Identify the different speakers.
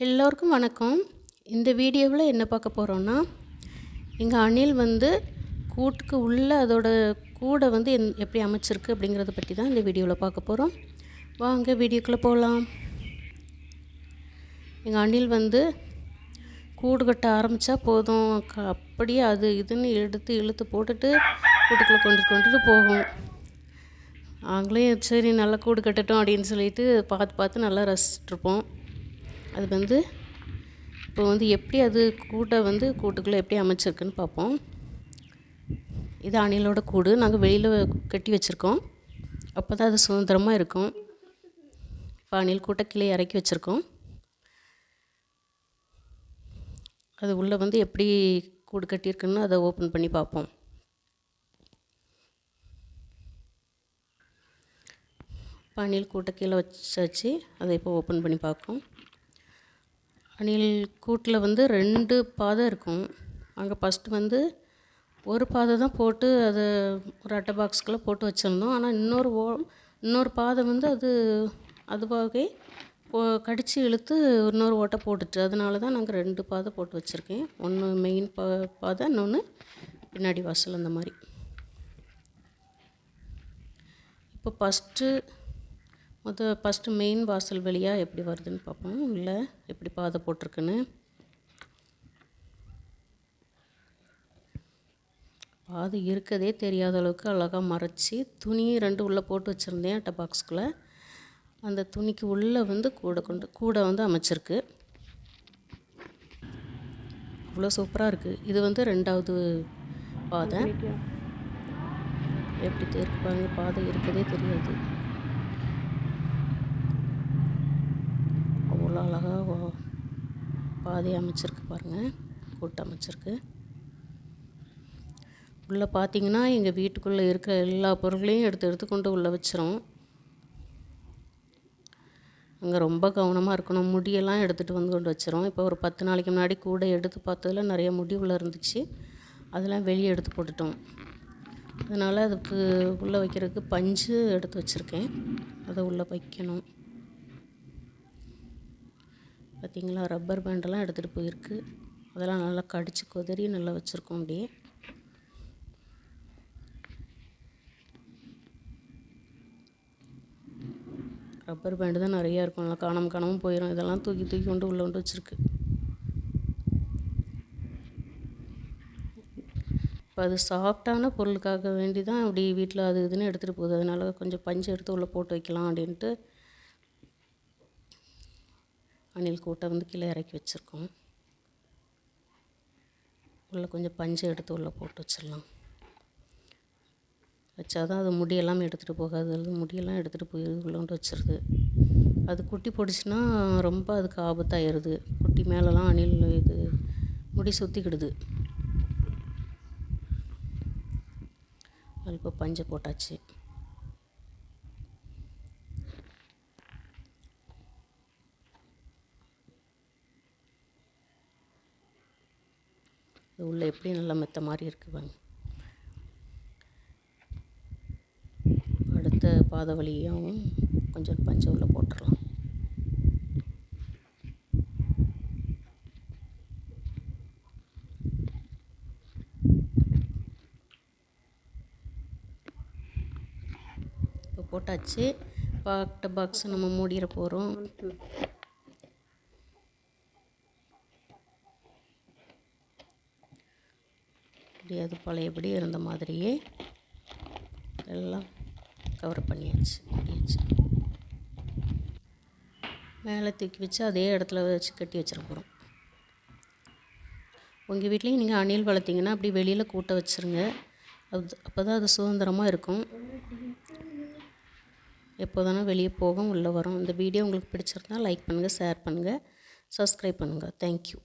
Speaker 1: எல்லோருக்கும் வணக்கம். இந்த வீடியோவில் என்ன பார்க்க போகிறோன்னா எங்கள் அணில் வந்து கூட்டுக்கு உள்ளே அதோட கூடை வந்து எந் எப்படி அமைச்சிருக்கு அப்படிங்கிறத பற்றி தான் இந்த வீடியோவில் பார்க்க போகிறோம் வாங்க வீடியோக்குள்ளே போகலாம் எங்கள் அணில் வந்து கூடு கட்ட ஆரம்பித்தா போதும். அப்படியே அது இதுன்னு எடுத்து இழுத்து போட்டுட்டு கூட்டுக்குள்ளே கொண்டு கொண்டுட்டு போகும். நாங்களே சரி நல்லா கூடு கட்டட்டும் அப்படின்னு சொல்லிட்டு பார்த்து பார்த்து நல்லா ரசிச்சிட்ருப்போம் அது வந்து இப்போ வந்து எப்படி அது கூட்டை வந்து கூட்டுக்குள்ளே எப்படி அமைச்சிருக்குன்னு பார்ப்போம். இது அணிலோட கூடு. நாங்கள் வெளியில் கட்டி வச்சுருக்கோம். அப்போ தான் அது சுதந்திரமாக இருக்கும். இப்போ அணில் கூட்டை கீழே இறக்கி வச்சுருக்கோம். அது உள்ளே வந்து எப்படி கூடு கட்டியிருக்குன்னு அதை ஓப்பன் பண்ணி பார்ப்போம். பனியில் கூட்ட கீழே வச்சாச்சு. அதை இப்போ ஓப்பன் பண்ணி பார்ப்போம் அணில் கூட்டில் வந்து ரெண்டு பாதை இருக்கும். அங்கே ஃபஸ்ட்டு வந்து ஒரு பாதை தான் போட்டு அதை ஒரு அட்டை பாக்ஸ்குள்ளே போட்டு வச்சுருந்தோம். ஆனால் இன்னொரு ஓ இன்னொரு பாதை வந்து அது அதுவாகவே போ கடித்து இழுத்து இன்னொரு ஓட்டை போட்டுட்டு அதனால தான் நாங்கள் ரெண்டு பாதை போட்டு வச்சுருக்கேன். ஒன்று மெயின் பா பாதை இன்னொன்று பின்னாடி வாசல் அந்த மாதிரி. இப்போ ஃபஸ்ட்டு முத ஃபஸ்ட்டு மெயின் வாசல் வழியாக எப்படி வருதுன்னு பார்ப்போம். இல்லை எப்படி பாதை போட்டிருக்குன்னு. பாதை இருக்கதே தெரியாத அளவுக்கு அழகாக மறைச்சி துணி ரெண்டு உள்ளே போட்டு வச்சுருந்தேன் அட்டை பாக்ஸ்குள்ளே அந்த துணிக்கு உள்ளே வந்து கூடை கொண்டு கூடை வந்து அமைச்சிருக்கு. அவ்வளோ சூப்பராக இருக்குது இது வந்து ரெண்டாவது பாதை. எப்படி தெரிப்பாங்க? பாதை இருக்கதே தெரியாது அவ்வளோ அழகாக பாதி அமைச்சிருக்கு பாருங்கள் கூட்டு அமைச்சிருக்கு. உள்ளே பார்த்தீங்கன்னா எங்கள் வீட்டுக்குள்ளே இருக்கிற எல்லா பொருட்களையும் எடுத்து எடுத்து கொண்டு உள்ளே வச்சிரும். அங்கே ரொம்ப கவனமாக இருக்கணும். முடியெல்லாம் எடுத்துகிட்டு வந்து கொண்டு வச்சிரும். இப்போ ஒரு பத்து நாளைக்கு முன்னாடி கூட எடுத்து பார்த்ததில் நிறைய முடி உள்ளே இருந்துச்சு. அதெல்லாம் வெளியே எடுத்து போட்டுட்டோம். அதனால் அதுக்கு உள்ளே வைக்கிறதுக்கு பஞ்சு எடுத்து வச்சுருக்கேன். அதை உள்ளே வைக்கணும். பார்த்திங்களா? ரப்பர் பேண்டெல்லாம் எடுத்துகிட்டு போயிருக்கு. அதெல்லாம் நல்லா கடிச்சு கொதறி நல்லா வச்சுருக்கோம் அப்படியே. ரப்பர் பேண்டு தான் நிறையா இருக்கும். நல்லா காணாமல் காணாமல் போயிடும் இதெல்லாம் தூக்கி தூக்கி கொண்டு உள்ளே கொண்டு வச்சுருக்கு. இப்போ அது சாஃப்டான பொருளுக்காக வேண்டி தான் அப்படி வீட்டில் அது இதுன்னு எடுத்துகிட்டு போகுது. அதனால் கொஞ்சம் பஞ்சு எடுத்து உள்ளே போட்டு வைக்கலாம் அப்படின்ட்டு அணில் கூட்டை வந்து கீழே இறக்கி வச்சுருக்கோம். உள்ளே கொஞ்சம் பஞ்சை எடுத்து உள்ளே போட்டு வச்சிடலாம். வச்சா தான் அது முடியெல்லாம் எடுத்துகிட்டு போகாது. அது முடியெல்லாம் எடுத்துகிட்டு போய் உள்ளே வச்சிருது. அது குட்டி போட்டுச்சுன்னா ரொம்ப அதுக்கு ஆபத்தாகிடுது குட்டி மேலெலாம் அணில் இது முடி சுற்றிக்கிடுது அது இப்போ பஞ்சை போட்டாச்சு. இது உள்ளே எப்படி நல்லா மெத்த மாதிரி இருக்குது பாருங்க. அடுத்த பாதை வழியாகவும் கொஞ்சம் பஞ்சு உள்ளே போட்டுடலாம். இப்போ போட்டாச்சு. பாக்ட பாக்ஸ் நம்ம மூடிட போகிறோம் அது பழையபடி இருந்த மாதிரியே எல்லாம் கவர் பண்ணியாச்சு முடியாச்சு. மேலே தூக்கி வச்சு அதே இடத்துல வச்சு கட்டி வச்சிட போகிறோம் உங்கள் வீட்லேயும் நீங்கள் அணில் வளர்த்திங்கன்னா அப்படி வெளியில் கூட்ட வச்சுருங்க. அது அப்போ தான் அது சுதந்திரமாக இருக்கும். எப்போதான வெளியே போகும் உள்ளே வரும். இந்த வீடியோ உங்களுக்கு பிடிச்சிருந்தால் லைக் பண்ணுங்கள் ஷேர் பண்ணுங்கள் சப்ஸ்கிரைப் பண்ணுங்கள் தேங்க்யூ